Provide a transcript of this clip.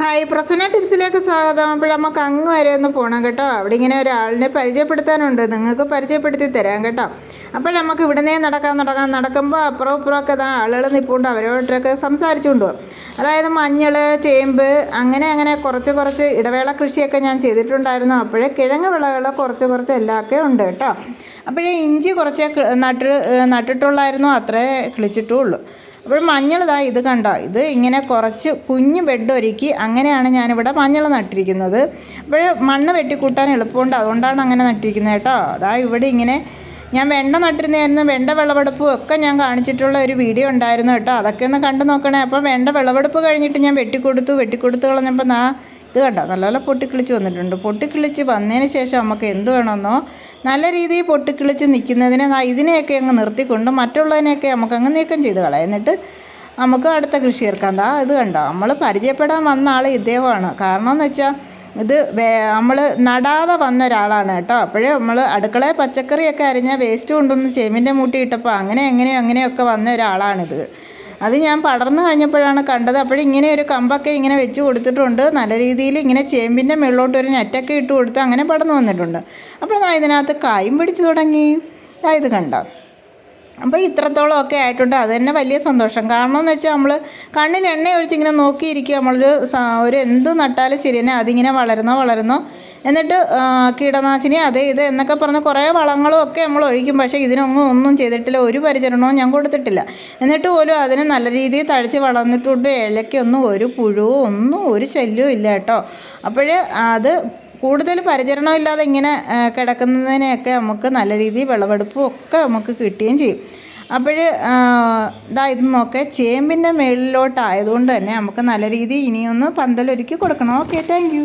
Hi Prasanna ടിപ്സിലേക്ക് സ്വാഗതം. അപ്പോൾ നമുക്ക് അങ്ങ് വരെ ഒന്ന് പോകണം കേട്ടോ. അവിടെ ഇങ്ങനെ ഒരാളിനെ പരിചയപ്പെടുത്താനുണ്ട്. നിങ്ങൾക്ക് പരിചയപ്പെടുത്തി തരാം കേട്ടോ. അപ്പോൾ നമുക്ക് ഇവിടുന്നേ നടക്കാൻ നടക്കാൻ നടക്കുമ്പോൾ അപ്പുറം ഇപ്പുറമൊക്കെ ഇതാ ആളുകൾ നിൽപ്പുണ്ട് അവരോട്ടൊക്കെ സംസാരിച്ചുകൊണ്ട് പോകും. അതായത് മഞ്ഞൾ ചേമ്പ് അങ്ങനെ അങ്ങനെ കുറച്ച് കുറച്ച് ഇടവേള കൃഷിയൊക്കെ ഞാൻ ചെയ്തിട്ടുണ്ടായിരുന്നു. അപ്പോഴേ കിഴങ്ങ് വിളകൾ കുറച്ച് കുറച്ച് എല്ലാമൊക്കെ ഉണ്ട് കേട്ടോ. അപ്പോഴേ ഇഞ്ചി കുറച്ച് നട്ട് നട്ടിട്ടുള്ളായിരുന്നു. അത്രേ കിളിച്ചിട്ടുള്ളൂ. അപ്പോൾ മഞ്ഞൾ ഇതാ ഇത് കണ്ടോ? ഇത് ഇങ്ങനെ കുറച്ച് കുഞ്ഞു ബെഡ് ഒരുക്കി അങ്ങനെയാണ് ഞാനിവിടെ മഞ്ഞൾ നട്ടിരിക്കുന്നത്. അപ്പോൾ മണ്ണ് വെട്ടിക്കൂട്ടാൻ എളുപ്പമുണ്ട്. അതുകൊണ്ടാണ് അങ്ങനെ നട്ടിരിക്കുന്നത് കേട്ടോ. അതാ ഇവിടെ ഇങ്ങനെ ഞാൻ വെണ്ട നട്ടിരുന്നായിരുന്നു വെണ്ട വിളവെടുപ്പും ഒക്കെ ഞാൻ കാണിച്ചിട്ടുള്ള ഒരു വീഡിയോ ഉണ്ടായിരുന്നു കേട്ടോ. അതൊക്കെ ഒന്ന് കണ്ടു നോക്കണേ. അപ്പോൾ വെണ്ട വിളവെടുപ്പ് കഴിഞ്ഞിട്ട് ഞാൻ വെട്ടിക്കൊടുത്തു. വെട്ടിക്കൊടുത്ത് കളഞ്ഞപ്പോൾ നാ ഇത് കണ്ടോ? നല്ല പൊട്ടിക്കിളിച്ച് വന്നിട്ടുണ്ട്. പൊട്ടിക്കിളിച്ച് വന്നതിന് ശേഷം നമുക്ക് എന്ത് വേണമെന്നോ നല്ല രീതിയിൽ പൊട്ടിക്കിളിച്ച് നിൽക്കുന്നതിനെ ഇതിനെയൊക്കെ അങ്ങ് നിർത്തിക്കൊണ്ട് മറ്റുള്ളതിനെയൊക്കെ നമുക്ക് അങ്ങ് നീക്കം ചെയ്ത് കളയാം. എന്നിട്ട് നമുക്ക് അടുത്ത കൃഷി ഇറക്കാം എന്താ ഇത് കണ്ടോ? നമ്മൾ പരിചയപ്പെടാൻ വന്ന ആൾ ഇദ്ദേഹമാണ്. കാരണം എന്ന് വെച്ചാൽ ഇത് നമ്മൾ നടാതെ വന്ന ഒരാളാണ് കേട്ടോ. അപ്പോഴേ നമ്മൾ അടുക്കളയിൽ പച്ചക്കറിയൊക്കെ അരിഞ്ഞാൽ വേസ്റ്റ് കൊണ്ടുവന്ന് ചേമ്പിന്റെ മൂട്ടി ഇട്ടപ്പോൾ അങ്ങനെ എങ്ങനെയോ അങ്ങനെയൊക്കെ വന്ന ഒരാളാണിത്. അത് ഞാൻ പടർന്നു കഴിഞ്ഞപ്പോഴാണ് കണ്ടത്. അപ്പോഴിങ്ങനെ ഒരു കമ്പൊക്കെ ഇങ്ങനെ വെച്ച് കൊടുത്തിട്ടുണ്ട്. നല്ല രീതിയിൽ ഇങ്ങനെ ചേമ്പിന്റെ മുകളിലോട്ട് ഒരു നെറ്റൊക്കെ ഇട്ട് കൊടുത്ത് അങ്ങനെ പടർന്നു വന്നിട്ടുണ്ട്. അപ്പോൾ ഞാൻ ഇതിനകത്ത് കായും പിടിച്ചു തുടങ്ങി. ഇത് കണ്ട? അപ്പോൾ ഇത്രത്തോളം ഒക്കെ ആയിട്ടുണ്ട്. അത് തന്നെ വലിയ സന്തോഷം. കാരണം എന്ന് വെച്ചാൽ നമ്മൾ കണ്ണിൽ എണ്ണ ഒഴിച്ചിങ്ങനെ നോക്കിയിരിക്കുക നമ്മളൊരു ഒരു എന്ത് നട്ടാലും ശരി തന്നെ അതിങ്ങനെ വളരുന്നോ വളരുന്നോ എന്നിട്ട് കീടനാശിനി അത് ഇത് എന്നൊക്കെ പറഞ്ഞ് കുറേ വളങ്ങളും ഒക്കെ നമ്മൾ ഒഴിക്കും. പക്ഷേ ഇതിനൊന്നും ഒന്നും ചെയ്തിട്ടില്ല. ഒരു പരിചരണവും ഞാൻ കൊടുത്തിട്ടില്ല. എന്നിട്ട് പോലും അതിന് നല്ല രീതിയിൽ തഴച്ച് വളർന്നിട്ടുണ്ട്. ഇലയ്ക്കൊന്നും ഒരു പുഴുവും ഒന്നും ഒരു ശല്യവും ഇല്ല കേട്ടോ. അപ്പോൾ അത് കൂടുതൽ പരിചരണം ഇല്ലാതെ ഇങ്ങനെ കിടക്കുന്നതിനെയൊക്കെ നമുക്ക് നല്ല രീതിയിൽ വിളവെടുപ്പും ഒക്കെ നമുക്ക് കിട്ടുകയും ചെയ്യും. അപ്പോൾ ഇതാ ഇത് നോക്കെ. ചേമ്പിന്റെ മേളിലോട്ടായതുകൊണ്ട് തന്നെ നമുക്ക് നല്ല രീതിയിൽ ഇനിയൊന്ന് പന്തലൊരുക്കി കൊടുക്കണം. Okay thank